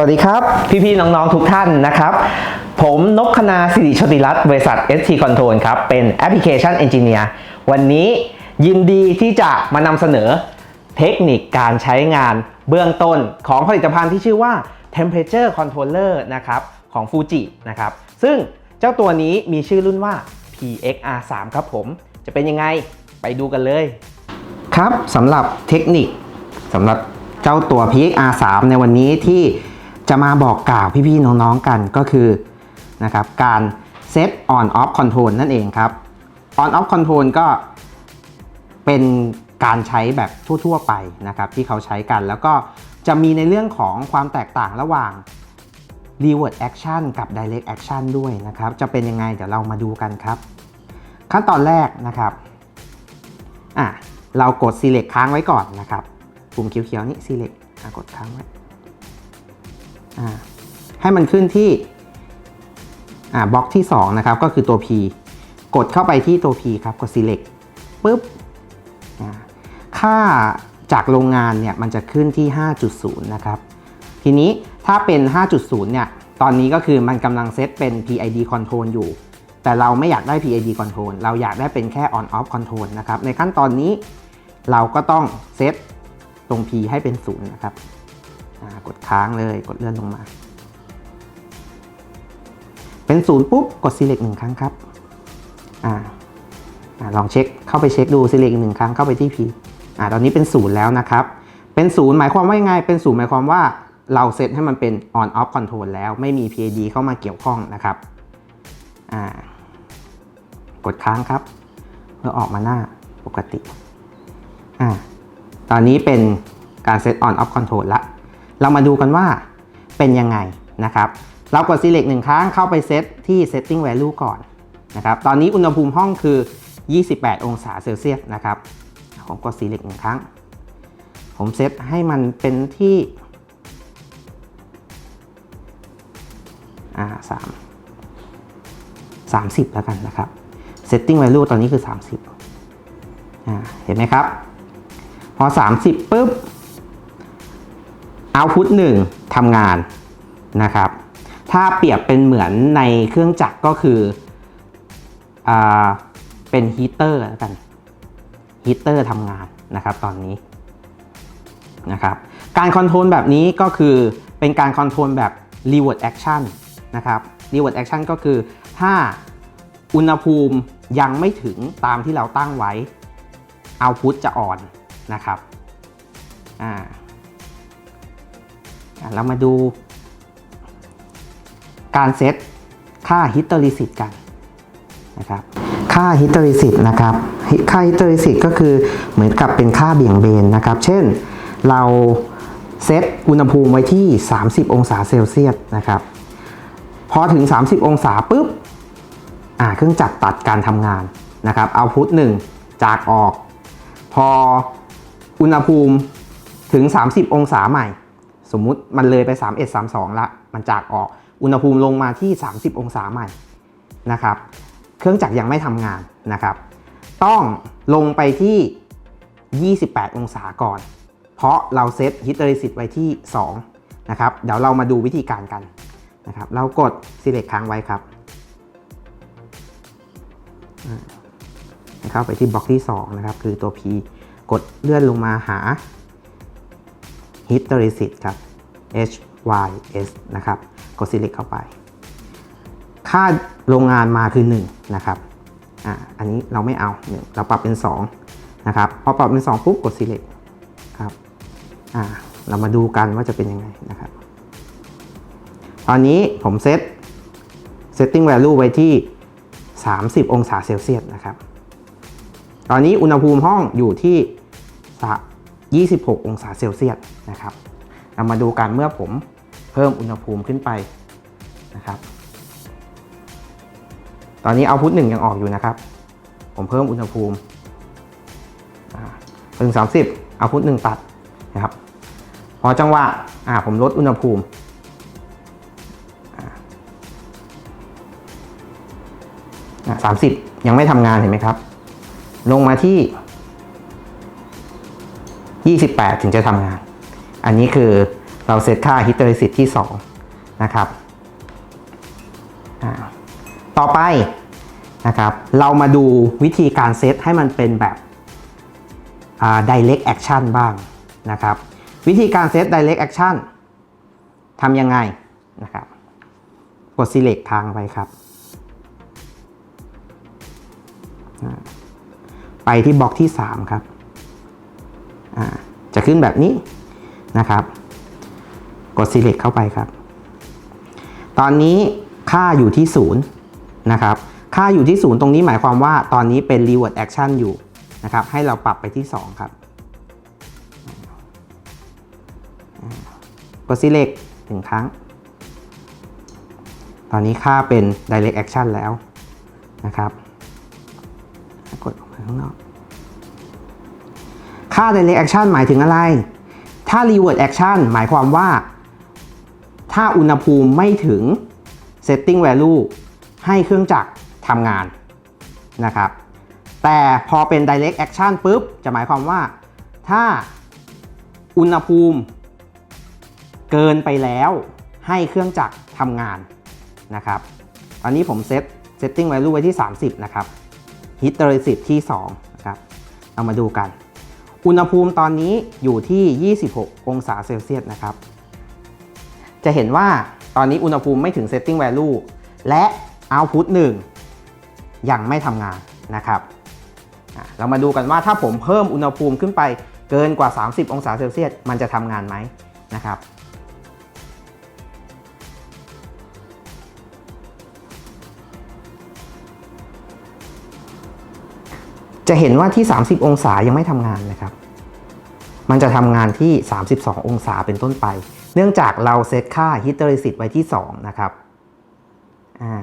สวัสดีครับ พี่ๆน้องๆทุกท่านนะครับ ผมนพคณาสิริชติรัตน์บริษัท ST Control ครับ เป็นแอปพลิเคชันเอนจิเนียร์วันนี้ยินดีที่จะมานำเสนอเทคนิคการใช้งานเบื้องต้นของผลิตภัณฑ์ที่ชื่อว่า Temperature Controller นะครับ ของ Fuji นะครับ ซึ่งเจ้าตัวนี้มีชื่อรุ่นว่า PXR3 ครับผม จะเป็นยังไงไปดูกันเลย ครับสำหรับเทคนิคสำหรับเจ้าตัว PXR3 ในวันนี้ที่ จะมาบอกกล่าวพี่ๆน้องๆกันก็คือนะครับการเซต on off control นั่นเองครับ on off control ก็เป็นการใช้แบบทั่ว ๆ ไปนะครับที่เขาใช้กันแล้วก็จะมีในเรื่องของความแตกต่างระหว่าง reward action กับ direct action ด้วยนะครับ จะเป็นยังไงเดี๋ยวเรามาดูกันครับ ขั้นตอนแรกนะครับอะเรากด select ค้างไว้ก่อนนะครับ ปุ่มเขียวๆนี่ select กดค้างไว้ ให้มันขึ้นที่บล็อกที่ 2 นะครับ ก็คือตัว P กดเข้าไปที่ตัว P ครับ กด select ปุ๊บค่าจากโรงงานเนี่ยมันจะขึ้นที่ 5.0 นะครับ ทีนี้ถ้าเป็น 5.0 เนี่ย ตอนนี้ก็คือมันกำลังเซตเป็น PID control อยู่ แต่เราไม่อยากได้ PID control เราอยากได้เป็นแค่ on off control นะครับ ในขั้นตอนนี้เราก็ต้องเซตตรง P ให้เป็น 0 นะครับ กดค้างเลยกดเลื่อนลงมา เป็น0ปุ๊บกด select 1ครั้งครับอ่าอ่าลองเช็คเข้าไปเช็คดู select อีกหนึ่งครั้งเข้าไปที่ P อ่าตอนนี้เป็น0แล้วนะครับ เป็น0หมายความว่ายังไง เป็น0หมายความว่าเราเซตให้มันเป็น on off control แล้วไม่มี PID เข้ามาเกี่ยวข้องนะครับอ่ากดค้างครับ เพื่อออกมาหน้าปกติอ่าตอนนี้เป็นการเซต on off control ละ เรามาดูกันว่าเป็นยังไงนะครับ เรากด select หนึ่งครั้งเข้าไปเซตที่ setting value ก่อนนะครับ ตอนนี้อุณหภูมิห้องคือ 28 องศาเซลเซียสนะครับ ผมกด select หนึ่งครั้ง ผมเซตให้มันเป็นที่อ่าสาม30แล้วกันนะครับ setting value ตอนนี้คือ 30อ่าเห็นไหมครับ พอ 30ปุ๊บ output 1ทำงานนะครับ ถ้าเปรียบเป็นเหมือนในเครื่องจักรก็คืออเป็นฮีเตอร์แล้วกันฮีเตอร์ทำงานนะครับตอนนี้นะครับ การคอนโทรลแบบนี้ก็คือเป็นการคอนโทรลแบบ reward action นะครับ reward action ก็คือถ้าอุณหภูมิยังไม่ถึงตามที่เราตั้งไว้ output จะอ่อนนะครับ อ่า เรามาดูการเซตค่า hysteresis กันนะครับค่า hysteresis นะครับค่า hysteresis ก็คือเหมือนกับเป็นค่าเบี่ยงเบนนะครับ เช่นเราเซตอุณหภูมิไว้ที่ 30 องศาเซลเซียสนะครับพอถึง 30 องศาปุ๊บอ่าเครื่องจักรตัดการทำงานนะครับเอาพุทหนึ่งจากออก พออุณหภูมิถึง 30 องศาใหม่ สมมุติมันเลยไป 31 32 ละ มันจากออกอุณหภูมิลงมาที่ 30 องศาใหม่นะครับ เครื่องจักรยังไม่ทำงานนะครับ ต้องลงไปที่ 28 องศาก่อน เพราะเราเซตฮิตเตอริสิตไว้ที่ 2 นะครับ เดี๋ยวเรามาดูวิธีการกันนะครับ เรากด select ค้างไว้ครับอ่าเข้าไปที่บล็อกที่ 2 นะครับ คือตัว P กดเลื่อนลงมาหา hysteresis ครับ H Y S นะครับกด select เข้าไป ค่าโรงงานมาคือ 1 นะครับอ่าอันนี้เราไม่เอา 1 เราปรับเป็น 2 นะครับ พอปรับเป็น 2 ปุ๊บกด select ครับอ่าเรามาดูกันว่าจะเป็นยังไงนะครับ ตอนนี้ผมเซต setting value ไว้ที่ 30 องศาเซลเซียสนะครับ ตอนนี้อุณหภูมิห้องอยู่ที่ 26 องศาเซลเซียส นะครับ เรามาดูกันเมื่อผมเพิ่มอุณหภูมิขึ้นไปนะครับ ตอนนี้เอาพุทหนึ่งยังออกอยู่นะครับ ผมเพิ่มอุณหภูมิอ่าถึง 30 เอาพุทหนึ่งตัดนะครับ พอจังหวะอ่าผมลดอุณหภูมิสามสิบยังไม่ทำงานเห็นไหมครับ ลงมาที่ 28 ถึงจะทำงาน อันนี้คือเราเซตค่า hysteresis ที่ 2 นะครับ ต่อไปนะครับ เรามาดูวิธีการเซตให้มันเป็นแบบ direct action บ้างนะครับ วิธีการเซต direct action ทำยังไงนะครับ กด select ทางไปครับ ไปที่บล็อกที่ 3 ครับ จะขึ้นแบบนี้ นะครับ กด select เข้าไปครับ ตอนนี้ค่าอยู่ที่0นะครับ ค่าอยู่ที่ 0 ตรงนี้หมายความว่าตอนนี้เป็น reward action อยู่นะครับ ให้เราปรับไปที่ 2 ครับ กด select หนึ่งครั้ง ตอนนี้ค่าเป็น direct action แล้วนะครับ กดออกไปข้างนอก ค่า direct action หมายถึงอะไร ถ้า reward action หมายความว่า ถ้าอุณหภูมิไม่ถึง setting value ให้เครื่องจักรทำงานนะครับ แต่พอเป็น direct action ปุ๊บ จะหมายความว่า ถ้าอุณหภูมิ เกินไปแล้วให้เครื่องจักรทำงานนะครับตอนนี้ผมเซต setting value ไว้ที่ 30 นะครับ hysteresis ที่2นะครับเรามาดูกัน อุณหภูมิตอนนี้อยู่ที่ 26 องศาเซลเซียสนะครับ จะเห็นว่าตอนนี้อุณหภูมิไม่ถึง setting value และ output 1 ยังไม่ทำงานนะครับเรามาดูกันว่าถ้าผมเพิ่มอุณหภูมิขึ้นไปเกินกว่า 30 องศาเซลเซียสมันจะทำงานไหมนะครับ จะเห็นว่าที่ 30 องศายังไม่ทำงานนะครับ มันจะทำงานที่ 32 องศาเป็นต้นไป เนื่องจากเราเซตค่า hysteresis ไว้ที่ 2 นะครับอ่า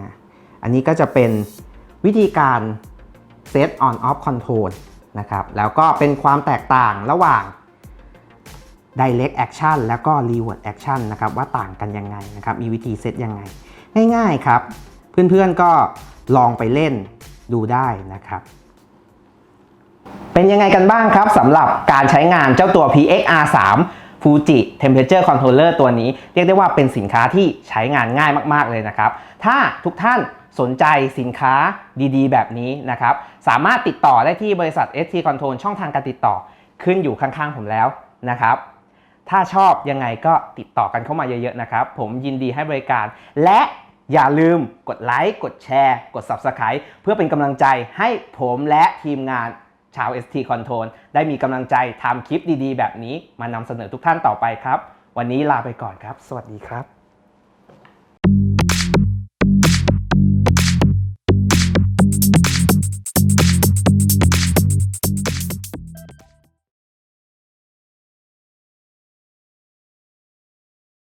อันนี้ก็จะเป็นวิธีการเซต on off control นะครับ แล้วก็เป็นความแตกต่างระหว่าง direct action แล้วก็ reward action นะครับ ว่าต่างกันยังไงนะครับ มีวิธีเซตยังไง ง่ายๆครับ เพื่อนๆก็ลองไปเล่นดูได้นะครับ เป็นยังไงกันบ้างครับสำหรับการใช้งานเจ้าตัว PXR3 Fuji Temperature Controller ตัวนี้ เรียกได้ว่าเป็นสินค้าที่ใช้งานง่ายมากๆเลยนะครับ ถ้าทุกท่านสนใจสินค้าดีๆ แบบนี้นะครับ สามารถติดต่อได้ที่บริษัท ST Control ช่องทางการติดต่อขึ้นอยู่ข้างๆ ผมแล้วนะครับถ้าชอบยังไงก็ติดต่อกันเข้ามาเยอะๆนะครับ ผมยินดีให้บริการ และอย่าลืมกดไลค์ กดแชร์ กด Subscribe เพื่อเป็นกำลังใจให้ผมและทีมงาน ชาว ST Control ได้มีกำลังใจทำคลิปดีๆ แบบนี้มานำเสนอทุกท่านต่อไปครับ วันนี้ลาไปก่อนครับ สวัสดีครับ